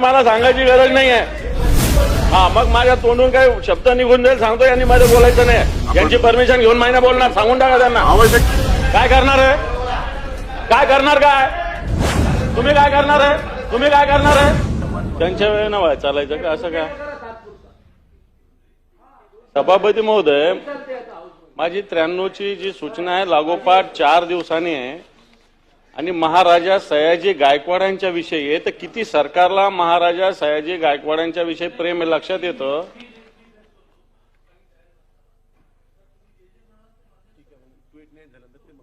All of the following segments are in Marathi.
मला सांगायची गरज नाही आहे हा मग माझ्या तोंडून काही शब्द निघून जाईल सांगतो यांनी मध्ये बोलायचं नाही यांची परमिशन घेऊन महिना बोलणार सांगून टाका त्यांना. आवश्यक काय करणार आहे? काय करणार काय? तुम्ही काय करणार आहे? तुम्ही काय करणार आहे? त्यांच्या वेळेनं व्हाय चालायचं का? असं काय सभापती महोदय माझी त्र्याण्णवची जी सूचना आहे लागोपाठ चार दिवसांनी आहे. आणि महाराजा सयाजी गायकवाडांच्या विषयी तर किती सरकारला महाराजा सयाजी गायकवाडांच्या विषयी प्रेम लक्षात येतं?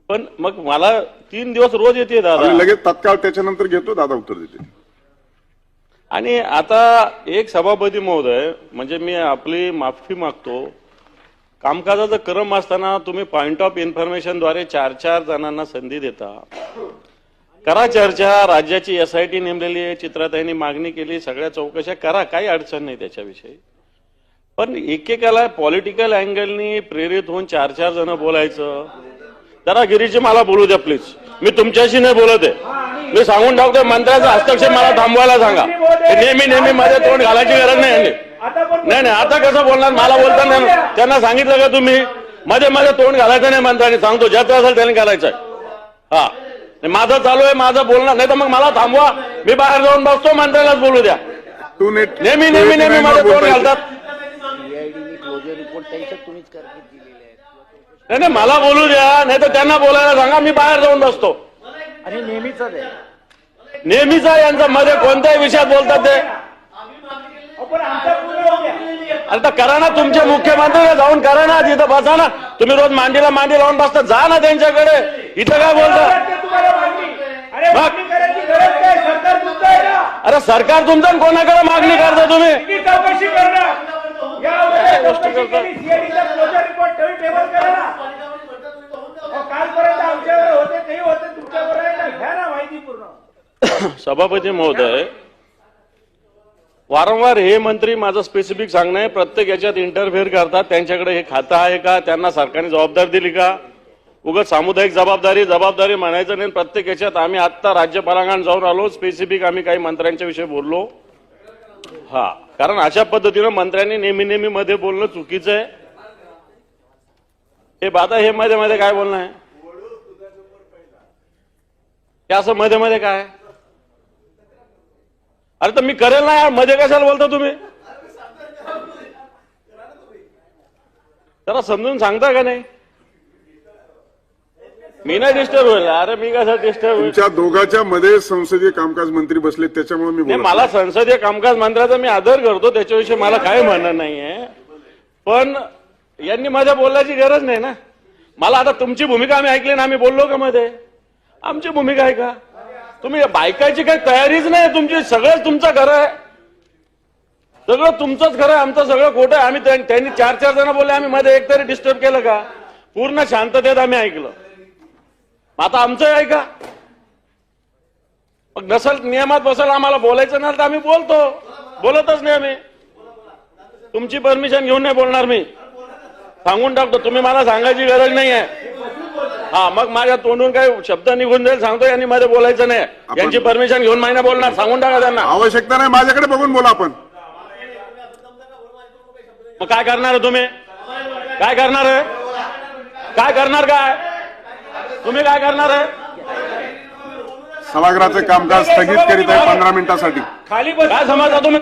पण मग मला तीन दिवस रोज येते दादा. लगेच तत्काळ त्याच्यानंतर घेतो दादा उत्तर देते. आणि आता एक सभापती महोदय म्हणजे मी आपली माफी मागतो. कामकाजाचा क्रम असताना तुम्ही पॉइंट ऑफ इन्फॉर्मेशनद्वारे चार चार जणांना संधी देता. करा चर्चा राज्याची एस आय टी नेमलेली आहे चित्राताईंनी मागणी केली सगळ्या चौकशा करा काही अडचण नाही त्याच्याविषयी. पण एकेकाला पॉलिटिकल अँगलनी प्रेरित होऊन चार चार जण बोलायचं. जरा गिरीजी मला बोलू द्या प्लीज मी तुमच्याशी नाही बोलत आहे. मी सांगून टाकतोय मंत्र्याचा हस्तक्षेप मला थांबवायला सांगा. नेहमी नेहमी मध्ये तोंड घालायची गरज नाही नाही नाही आता कसं बोलणार? मला बोलताना नाही. त्यांना सांगितलं का तुम्ही? मध्ये मध्ये तोंड घालायचं नाही मंत्र्यांनी. सांगतो ज्याचं असेल त्यांनी घालायचं हा. माझं चालू आहे माझं बोलणार नाही तर मग मला थांबवा. मी बाहेर जाऊन बसतो मंत्र्यालाच बोलू द्या. नेहमी नेहमी नेहमी मध्ये तोंड घालतात. नाही नाही मला बोलू द्या. नाही तर त्यांना बोलायला सांगा. मी बाहेर जाऊन बसतो. आणि नेहमीच आहे. नेहमीचा यांचा. मध्ये कोणत्याही विषयात बोलतात ते. आता करा ना तुमचे मुख्यमंत्री जाऊन करा ना. तिथं बसा ना. तुम्ही रोज मांडीला मांडी लावून बसता. जा ना त्यांच्याकडे. इथं काय बोलता? अरे सरकार तुमचं कोणाकडे मागणी करता तुम्ही? चौकशी करणार. सभापती महोदय वारंवार हे मंत्री माझं स्पेसिफिक सांगणं आहे. प्रत्येक याच्यात इंटरफेअर करतात. त्यांच्याकडे हे खातं आहे का? त्यांना सरकारने जबाबदारी दिली का? उगाच सामुदायिक जबाबदारी जबाबदारी म्हणायचं नाही. प्रत्येक याच्यात आम्ही आत्ता राज्यपालांकडे जाऊन आलो. स्पेसिफिक आम्ही काही मंत्र्यांच्या विषयी बोललो. हा. कारण अशा पद्धतीनं मंत्र्यांनी नेहमी नेहमी मध्ये बोलणं चुकीचं आहे. हे बाधा हे मध्ये मध्ये काय बोलणं आहे? हे असं मध्ये मध्ये काय? अरे तर मी करेल ना यार. मध्ये कशाला बोलता तुम्ही? जरा समजून सांगता का नाही? मी नाही डिस्टर्ब होईल. अरे मी कसं डिस्टर्ब होईल? तुमच्या दोघांच्या मध्ये संसदीय कामकाज मंत्री बसले त्याच्यामुळे मी नाही बोलत मला संसदीय कामकाज मंत्र्याचा मी आदर करतो त्याच्याविषयी मला काय म्हणणं नाहीये. पण यांनी माझ्या बोलण्याची गरज नाही ना. मला आता तुमची भूमिका आम्ही ऐकली ना आम्ही बोललो का मध्ये? आमची भूमिका आहे का? तुम्ही बायकाची काही तयारीच नाही तुमची सगळंच तुमचं खरं आहे. सगळं तुमचंच खरं आहे आमचं सगळं खोटं आहे. आम्ही त्यां- त्यांनी चार चार जण बोलले आम्ही मध्ये एकतरी डिस्टर्ब केलं का? पूर्ण शांततेत आम्ही ऐकलं. आता आमचं आहे का? मग नसल नियमात बसल आम्हाला बोलायचं नाही तर आम्ही बोलतो. बोलतच नाही आम्ही. तुमची परमिशन घेऊन नाही बोलणार मी. सांगून टाकतो तुम्ही मला सांगायची गरज नाही आहे. हा मग माझ्या तोंडून काही शब्द निघून जाईल सांगतो यांनी मध्ये बोलायचं नाही. यांची परमिशन घेऊन महिना बोलणार सांगून टाका त्यांना. आवश्यकता नाही माझ्याकडे बघून बोला आपण. मग काय करणार आहे तुम्ही? काय करणार आहे? काय करणार काय? तुम्ही काय करणार आहे? सभागृहाचे कामकाज स्थगित करीत आहे पंधरा मिनिटासाठी. खाली बस. काय समजता तुम्ही